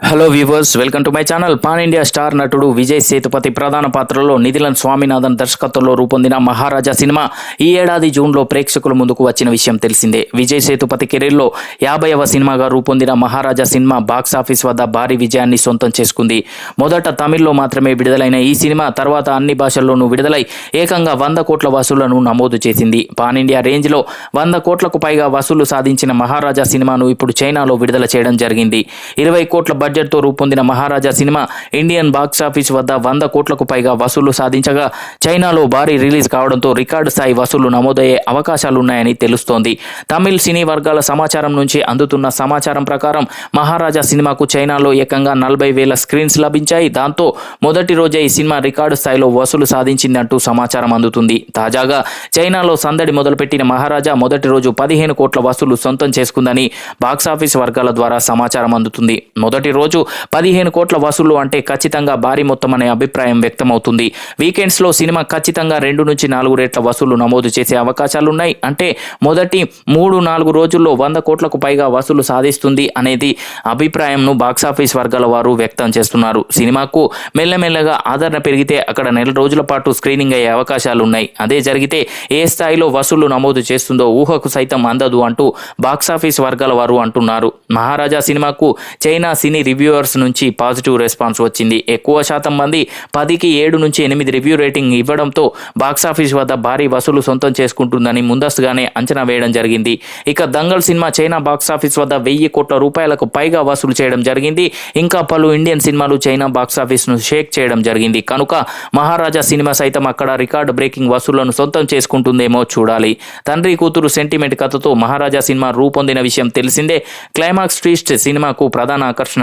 Hello viewers welcome to my channel pan India star నటుడు విజయ్ సేతుపతి ప్రధాన పాత్రలో నిధిలన్ స్వామినాథన్ దర్శకత్వంలో రూపొందిన మహారాజా సినిమా ఈ ఏడాది జూన్లో ప్రేక్షకుల ముందుకు వచ్చిన విషయం తెలిసిందే. విజయ్ సేతుపతి కెరీర్లో యాభైవ సినిమాగా రూపొందిన మహారాజా సినిమా బాక్సాఫీస్ వద్ద భారీ విజయాన్ని సొంతం చేసుకుంది. మొదట తమిళ్ళో మాత్రమే విడుదలైన ఈ సినిమా తర్వాత అన్ని భాషల్లోనూ విడుదలై ఏకంగా వంద కోట్ల వసూళ్ళను నమోదు చేసింది. పాన్ ఇండియా రేంజ్లో వంద కోట్లకు పైగా వసూలు సాధించిన మహారాజా సినిమాను ఇప్పుడు చైనాలో విడుదల చేయడం జరిగింది. ఇరవై కోట్ల బడ్జెట్తో రూపొందిన మహారాజా సినిమా ఇండియన్ బాక్సాఫీస్ వద్ద వంద కోట్లకు పైగా వసూలు సాధించగా చైనాలో భారీ రిలీజ్ కావడంతో రికార్డు స్థాయి వసూలు నమోదయ్యే అవకాశాలున్నాయని తెలుస్తోంది. తమిళ్ సినీ వర్గాల సమాచారం నుంచి అందుతున్న సమాచారం ప్రకారం మహారాజా సినిమాకు చైనాలో ఏకంగా నలభై వేల స్క్రీన్స్ లభించాయి. దాంతో మొదటి రోజే ఈ సినిమా రికార్డు స్థాయిలో వసూలు సాధించిందంటూ సమాచారం అందుతుంది. తాజాగా చైనాలో సందడి మొదలుపెట్టిన మహారాజా మొదటి రోజు పదిహేను కోట్ల వసూలు సొంతం చేసుకుందని బాక్సాఫీస్ వర్గాల ద్వారా సమాచారం అందుతుంది. మొదటి రోజు పదిహేను కోట్ల వసూళ్ళు అంటే ఖచ్చితంగా భారీ మొత్తం అనే అభిప్రాయం వ్యక్తమవుతుంది. వీకెండ్స్లో సినిమా ఖచ్చితంగా రెండు నుంచి నాలుగు రేట్ల వసూళ్ళు నమోదు చేసే అవకాశాలున్నాయి. అంటే మొదటి మూడు నాలుగు రోజుల్లో వంద కోట్లకు పైగా వసూలు సాధిస్తుంది అనేది అభిప్రాయంను బాక్సాఫీస్ వర్గాల వారు వ్యక్తం చేస్తున్నారు. సినిమాకు మెల్లమెల్లగా ఆదరణ పెరిగితే అక్కడ నెల రోజుల పాటు స్క్రీనింగ్ అయ్యే అవకాశాలున్నాయి. అదే జరిగితే ఏ స్థాయిలో వసూళ్ళు నమోదు చేస్తుందో ఊహకు సైతం అందదు అంటూ బాక్సాఫీస్ వర్గాల వారు అంటున్నారు. మహారాజా సినిమాకు చైనా సినీ రివ్యూవర్స్ నుంచి పాజిటివ్ రెస్పాన్స్ వచ్చింది. ఎక్కువ శాతం మంది పదికి ఏడు నుంచి ఎనిమిది రివ్యూ రేటింగ్ ఇవ్వడంతో బాక్సాఫీస్ వద్ద భారీ వసూలు సొంతం చేసుకుంటుందని ముందస్తుగానే అంచనా వేయడం జరిగింది. ఇక దంగల్ సినిమా చైనా బాక్సాఫీస్ వద్ద వెయ్యి కోట్ల రూపాయలకు పైగా వసూలు చేయడం జరిగింది. ఇంకా పలు ఇండియన్ సినిమాలు చైనా బాక్సాఫీస్ను షేక్ చేయడం జరిగింది. కనుక మహారాజా సినిమా సైతం అక్కడ రికార్డ్ బ్రేకింగ్ వసూళ్ళను సొంతం చేసుకుంటుందేమో చూడాలి. తండ్రి కూతురు సెంటిమెంట్ కథతో మహారాజా సినిమా రూపొందిన విషయం తెలిసిందే. క్లైమాక్స్ ట్విస్ట్ సినిమాకు ప్రధాన ఆకర్షణ